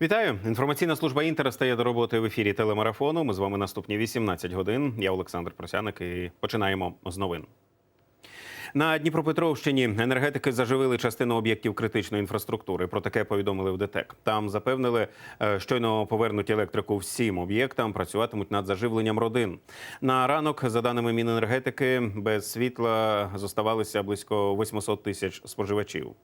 Вітаю! Інформаційна служба Інтер стає до роботи в ефірі телемарафону. Ми з вами наступні 18 годин. Я Олександр Просяник і починаємо з новин. На Дніпропетровщині енергетики заживили частину об'єктів критичної інфраструктури. Про таке повідомили в ДТЕК. Там запевнили, е, щойно повернуть електрику всім об'єктам, працюватимуть над заживленням родин. На ранок, за даними Міненергетики, без світла зоставалися близько 800 тисяч споживачів.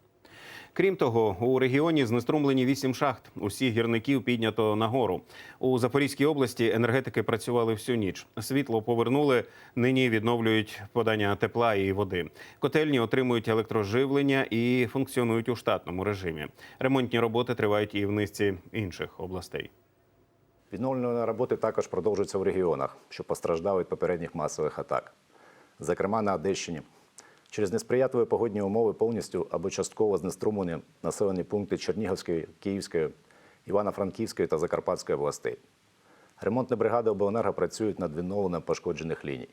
Крім того, у регіоні знеструмлені вісім шахт. Усіх гірників піднято нагору. У Запорізькій області енергетики працювали всю ніч. Світло повернули. Нині відновлюють подання тепла і води. Котельні отримують електроживлення і функціонують у штатному режимі. Ремонтні роботи тривають і в низці інших областей. Відновлювальні роботи також продовжуються в регіонах, що постраждали від попередніх масових атак. Зокрема, на Одещині. Через несприятливі погодні умови повністю або частково знеструмлені населені пункти Чернігівської, Київської, Івано-Франківської та Закарпатської областей. Ремонтні бригади обленерго працюють над відновленням пошкоджених ліній.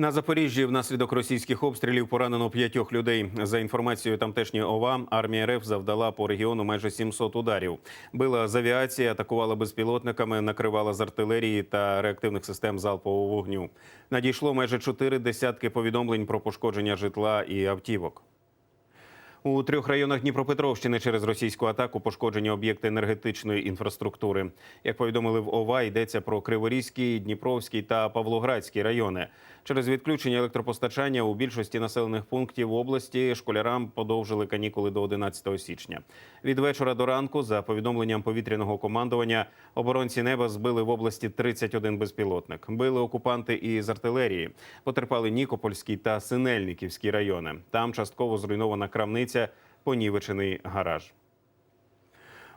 На Запоріжжі внаслідок російських обстрілів поранено п'ятьох людей. За інформацією тамтешньої ОВА, армія РФ завдала по регіону майже 700 ударів. Била з авіації, атакувала безпілотниками, накривала з артилерії та реактивних систем залпового вогню. Надійшло майже чотири десятки повідомлень про пошкодження житла і автівок. У трьох районах Дніпропетровщини через російську атаку пошкоджені об'єкти енергетичної інфраструктури. Як повідомили в ОВА, йдеться про Криворізький, Дніпровський та Павлоградський райони. Через відключення електропостачання у більшості населених пунктів області школярам подовжили канікули до 11 січня. Від вечора до ранку, за повідомленням повітряного командування, оборонці неба збили в області 31 безпілотник. Били окупанти і з артилерії. Потерпали Нікопольський та Синельниківський райони. Там частково зруйнована крамниця, понівечений гараж.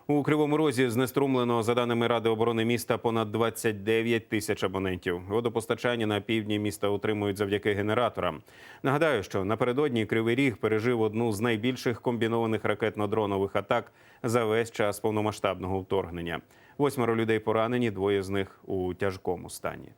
У Кривому Розі знеструмлено, за даними Ради оборони міста, понад 29 тисяч абонентів. Водопостачання на півдні міста отримують завдяки генераторам. Нагадаю, що напередодні Кривий Ріг пережив одну з найбільших комбінованих ракетно-дронових атак за весь час повномасштабного вторгнення. Восьмеро людей поранені, двоє з них у тяжкому стані.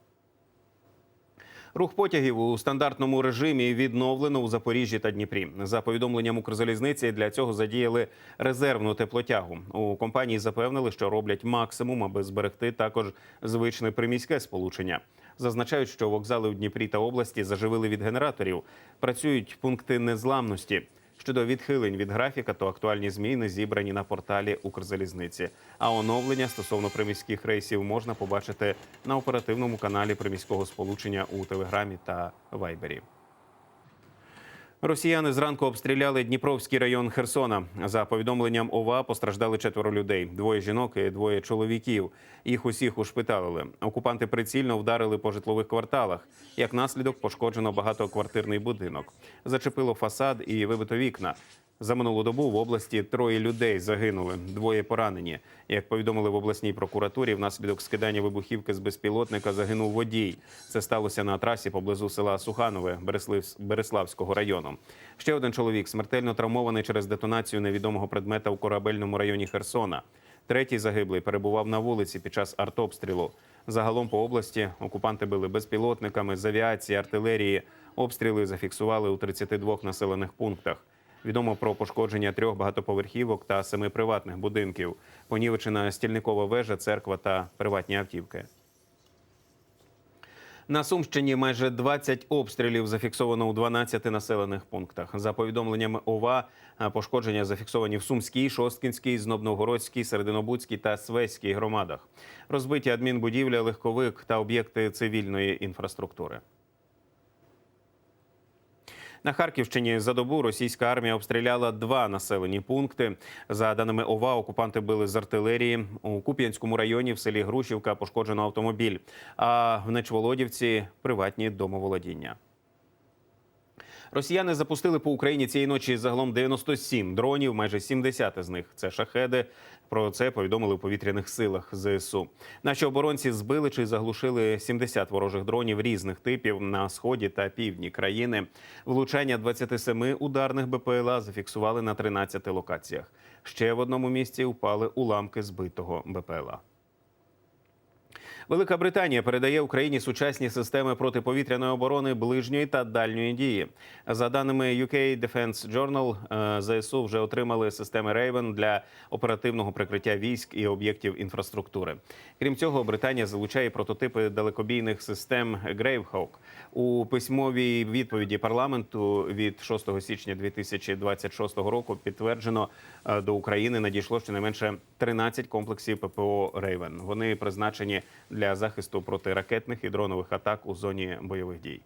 Рух потягів у стандартному режимі відновлено у Запоріжжі та Дніпрі. За повідомленням Укрзалізниці, для цього задіяли резервну теплотягу. У компанії запевнили, що роблять максимум, аби зберегти також звичне приміське сполучення. Зазначають, що вокзали у Дніпрі та області заживили від генераторів. Працюють пункти незламності. Щодо відхилень від графіка, то актуальні зміни зібрані на порталі Укрзалізниці. А оновлення стосовно приміських рейсів можна побачити на оперативному каналі приміського сполучення у Телеграмі та Вайбері. Росіяни зранку обстріляли Дніпровський район Херсона. За повідомленням ОВА постраждали четверо людей: двоє жінок і двоє чоловіків. Їх усіх ушпиталили. Окупанти прицільно вдарили по житлових кварталах. Як наслідок пошкоджено багатоквартирний будинок. Зачепило фасад і вибито вікна. За минулу добу в області троє людей загинули, двоє поранені. Як повідомили в обласній прокуратурі, внаслідок скидання вибухівки з безпілотника загинув водій. Це сталося на трасі поблизу села Суханове Береславського району. Ще один чоловік смертельно травмований через детонацію невідомого предмета у корабельному районі Херсона. Третій загиблий перебував на вулиці під час артобстрілу. Загалом по області окупанти били безпілотниками з авіації, артилерії. Обстріли зафіксували у 32 населених пунктах. Відомо про пошкодження трьох багатоповерхівок та семи приватних будинків. Понівечена стільникова вежа, церква та приватні автівки. На Сумщині майже 20 обстрілів зафіксовано у 12 населених пунктах. За повідомленнями ОВА, пошкодження зафіксовані в Сумській, Шосткінській, Знобновгородській, Серединобудській та Свеській громадах. Розбиті адмінбудівля, легковик та об'єкти цивільної інфраструктури. На Харківщині за добу російська армія обстріляла два населені пункти. За даними ОВА, окупанти били з артилерії. У Куп'янському районі в селі Грушівка пошкоджено автомобіль, а в Нечволодівці приватні домоволодіння. Росіяни запустили по Україні цієї ночі загалом 97 дронів, майже 70 з них це шахеди. Про це повідомили в повітряних силах ЗСУ. Наші оборонці збили чи заглушили 70 ворожих дронів різних типів на сході та півдні країни. Влучання 27 ударних БПЛА зафіксували на 13 локаціях. Ще в одному місці впали уламки збитого БПЛА. Велика Британія передає Україні сучасні системи протиповітряної оборони ближньої та дальньої дії. За даними UK Defense Journal, е, ЗСУ вже отримали системи Raven для оперативного прикриття військ і об'єктів інфраструктури. Крім цього, Британія залучає прототипи далекобійних систем Грейвхок У письмовій відповіді парламенту від 6 січня 2026 року підтверджено е, до України надійшло щонайменше 13 комплексів ППО Рейвен. Вони призначені для захисту проти ракетних і дронових атак у зоні бойових дій.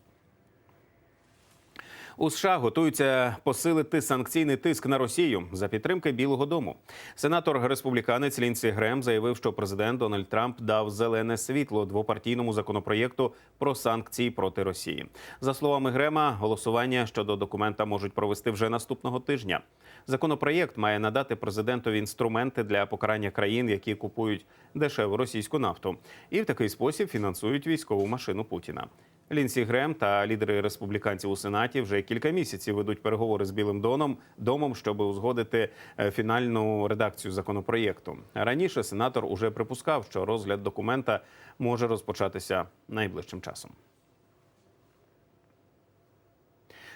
У США готуються посилити санкційний тиск на Росію за підтримки Білого Дому. Сенатор республіканець Лінсі Грем заявив, що президент Дональд Трамп дав зелене світло двопартійному законопроєкту про санкції проти Росії. За словами Грема, голосування щодо документа можуть провести вже наступного тижня. Законопроєкт має надати президентові інструменти для покарання країн, які купують дешеву російську нафту, і в такий спосіб фінансують військову машину Путіна. Лінсі Грем та лідери республіканців у сенаті вже кілька місяців ведуть переговори з Білим Доном домом, щоб узгодити е, фінальну редакцію законопроєкту. Раніше сенатор уже припускав, що розгляд документа може розпочатися найближчим часом.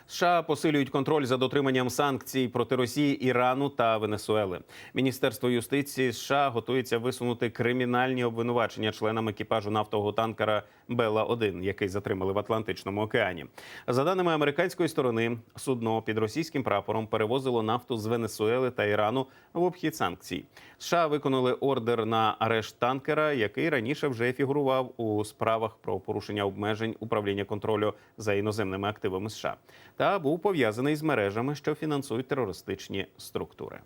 США посилюють контроль за дотриманням санкцій проти Росії, Ірану та Венесуели. Міністерство юстиції США готується висунути кримінальні обвинувачення членам екіпажу нафтового танкера Бела 1 який затримали в Атлантичному океані. За даними американської сторони, судно під російським прапором перевозило нафту з Венесуели та Ірану в обхід санкцій. США виконали ордер на арешт танкера, який раніше вже фігурував у справах про порушення обмежень управління контролю за іноземними активами США та був пов'язаний з мережами, що фінансують терористичні структури.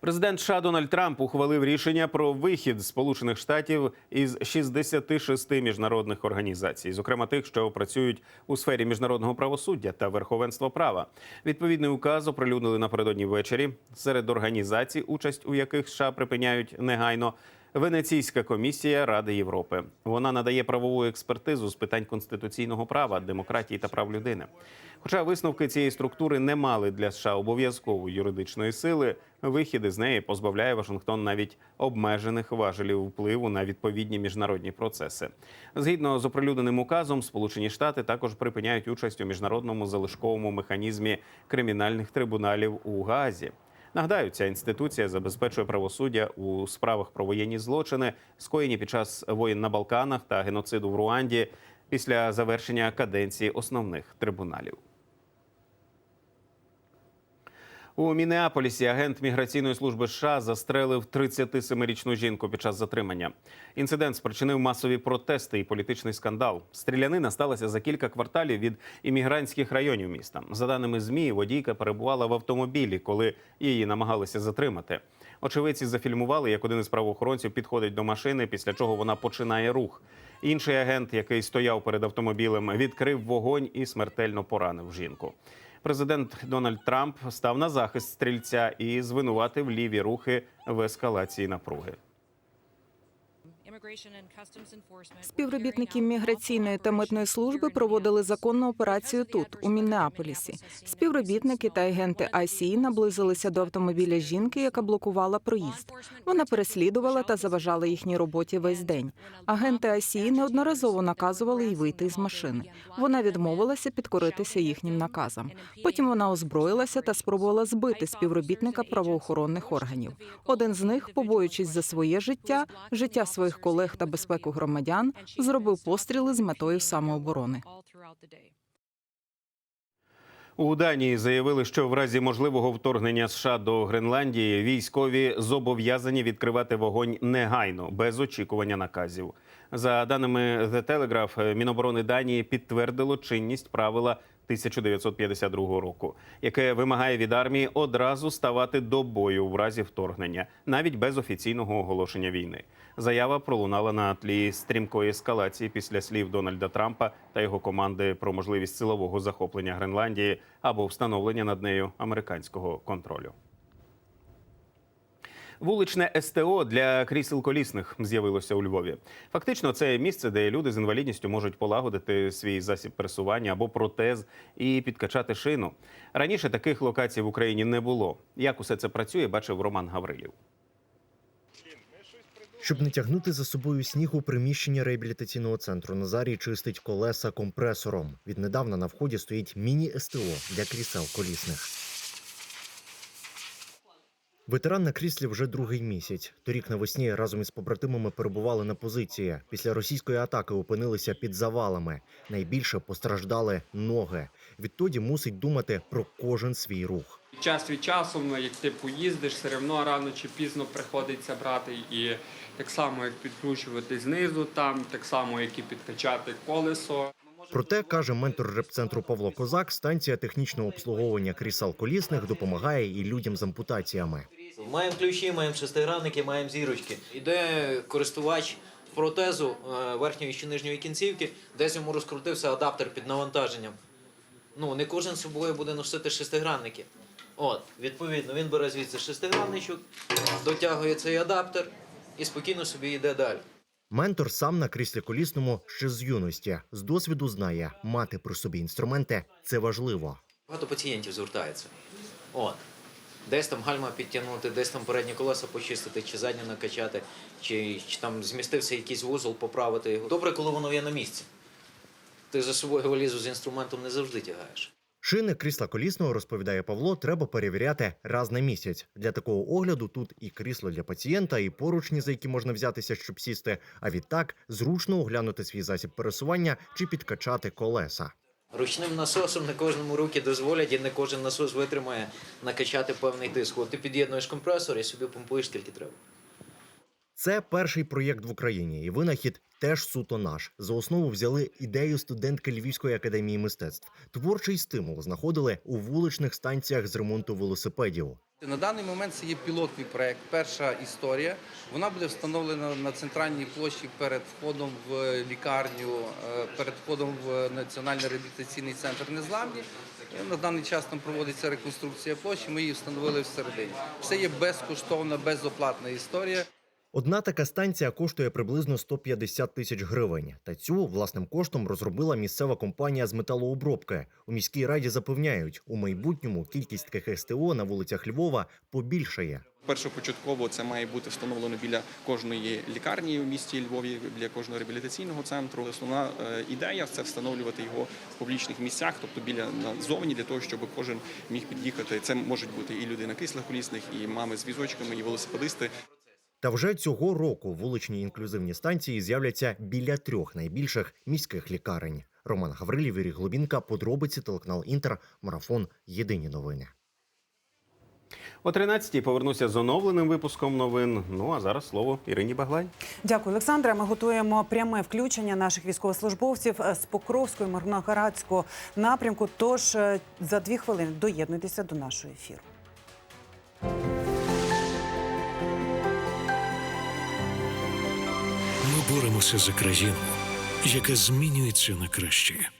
Президент США Дональд Трамп ухвалив рішення про вихід Сполучених Штатів із 66 міжнародних організацій, зокрема тих, що працюють у сфері міжнародного правосуддя та верховенства права. Відповідний указ оприлюднили напередодні ввечері. Серед організацій, участь у яких США припиняють негайно. Венеційська комісія Ради Європи вона надає правову експертизу з питань конституційного права, демократії та прав людини. Хоча висновки цієї структури не мали для США обов'язкової юридичної сили, вихід із неї позбавляє Вашингтон навіть обмежених важелів впливу на відповідні міжнародні процеси. Згідно з оприлюдненим указом, Сполучені Штати також припиняють участь у міжнародному залишковому механізмі кримінальних трибуналів у Гаазі. Нагадаю, ця інституція забезпечує правосуддя у справах про воєнні злочини, скоєні під час воєн на Балканах та геноциду в Руанді після завершення каденції основних трибуналів. У Мінеаполісі агент міграційної служби США застрелив 37-річну жінку під час затримання. Інцидент спричинив масові протести і політичний скандал. Стрілянина сталася за кілька кварталів від іммігрантських районів міста. За даними змі, водійка перебувала в автомобілі, коли її намагалися затримати. Очевидці зафільмували, як один із правоохоронців підходить до машини, після чого вона починає рух. Інший агент, який стояв перед автомобілем, відкрив вогонь і смертельно поранив жінку. Президент Дональд Трамп став на захист стрільця і звинуватив ліві рухи в ескалації напруги. Співробітники міграційної та митної служби проводили законну операцію тут, у Міннеаполісі. Співробітники та агенти ICE наблизилися до автомобіля жінки, яка блокувала проїзд. Вона переслідувала та заважала їхній роботі весь день. Агенти ICE неодноразово наказували їй вийти з машини. Вона відмовилася підкоритися їхнім наказам. Потім вона озброїлася та спробувала збити співробітника правоохоронних органів. Один з них, побоюючись за своє життя, життя своїх колег та безпеку громадян, зробив постріли з метою самооборони. У Данії заявили, що в разі можливого вторгнення США до Гренландії військові зобов'язані відкривати вогонь негайно, без очікування наказів. За даними The Telegraph, Міноборони Данії підтвердило чинність правила 1952 року, яке вимагає від армії одразу ставати до бою в разі вторгнення, навіть без офіційного оголошення війни. Заява пролунала на тлі стрімкої ескалації після слів Дональда Трампа та його команди про можливість силового захоплення Гренландії або встановлення над нею американського контролю. Вуличне СТО для крісел колісних з'явилося у Львові. Фактично, це місце, де люди з інвалідністю можуть полагодити свій засіб пересування або протез і підкачати шину. Раніше таких локацій в Україні не було. Як усе це працює, бачив Роман Гаврилів. Щоб не тягнути за собою сніг у приміщення реабілітаційного центру, Назарій чистить колеса компресором. Віднедавна на вході стоїть міні-СТО для крісел колісних. Ветеран на кріслі вже другий місяць. Торік навесні разом із побратимами перебували на позиції. Після російської атаки опинилися під завалами. Найбільше постраждали ноги. Відтоді мусить думати про кожен свій рух. Час від часу, ну, як ти поїздиш, все одно рано чи пізно приходиться брати і так само, як підкручувати знизу, там так само, як і підкачати колесо. Проте каже ментор репцентру Павло Козак, станція технічного обслуговування крісел колісних допомагає і людям з ампутаціями. Маємо ключі, маємо шестигранники, маємо зірочки. Іде користувач протезу е, верхньої чи нижньої кінцівки, десь йому розкрутився адаптер під навантаженням. Ну, не кожен з собою буде носити шестигранники. От, відповідно, він бере звідси шестигранничок, дотягує цей адаптер і спокійно собі йде далі. Ментор сам на кріслі колісному ще з юності. З досвіду знає, мати при собі інструменти це важливо. Багато пацієнтів звертається. От. Десь там гальма підтягнути, десь там передні колеса почистити, чи задні накачати, чи, чи там змістився якийсь вузол, поправити його. Добре, коли воно є на місці. Ти за собою валізу з інструментом не завжди тягаєш. Шини крісла колісного, розповідає Павло, треба перевіряти раз на місяць. Для такого огляду тут і крісло для пацієнта, і поручні, за які можна взятися, щоб сісти. А відтак зручно оглянути свій засіб пересування чи підкачати колеса. Ручним насосом не кожному руки дозволять, і не кожен насос витримає накачати певний тиск. От ти під'єднуєш компресор і собі помпуєш скільки треба. Це перший проєкт в Україні, і винахід теж суто наш. За основу взяли ідею студентки Львівської академії мистецтв. Творчий стимул знаходили у вуличних станціях з ремонту велосипедів. На даний момент це є пілотний проект. Перша історія. Вона буде встановлена на центральній площі перед входом в лікарню, е, перед входом в Національний реабілітаційний центр Незламні. На даний час там проводиться реконструкція площі. Ми її встановили всередині. Це є безкоштовна, безоплатна історія. Одна така станція коштує приблизно 150 тисяч гривень. Та цю власним коштом розробила місцева компанія з металообробки. У міській раді запевняють, у майбутньому кількість таких СТО на вулицях Львова побільшає. Першопочатково це має бути встановлено біля кожної лікарні в місті Львові, біля кожного реабілітаційного центру. Основна е, ідея це встановлювати його в публічних місцях, тобто біля назовні, для того, щоб кожен міг під'їхати. Це можуть бути і люди на кріслах колісних, і мами з візочками, і велосипедисти. Та вже цього року вуличні інклюзивні станції з'являться біля трьох найбільших міських лікарень. Роман Гаврилів, Юрій Глубінка, подробиці телеканал Інтер, марафон. Єдині новини. О 13-й повернуся з оновленим випуском новин. Ну а зараз слово Ірині Баглай. Дякую, Олександре. Ми готуємо пряме включення наших військовослужбовців з Покровського і напрямку. Тож е, за дві хвилини доєднуйтеся до нашого ефіру. Ми за країну, яка змінюється на краще.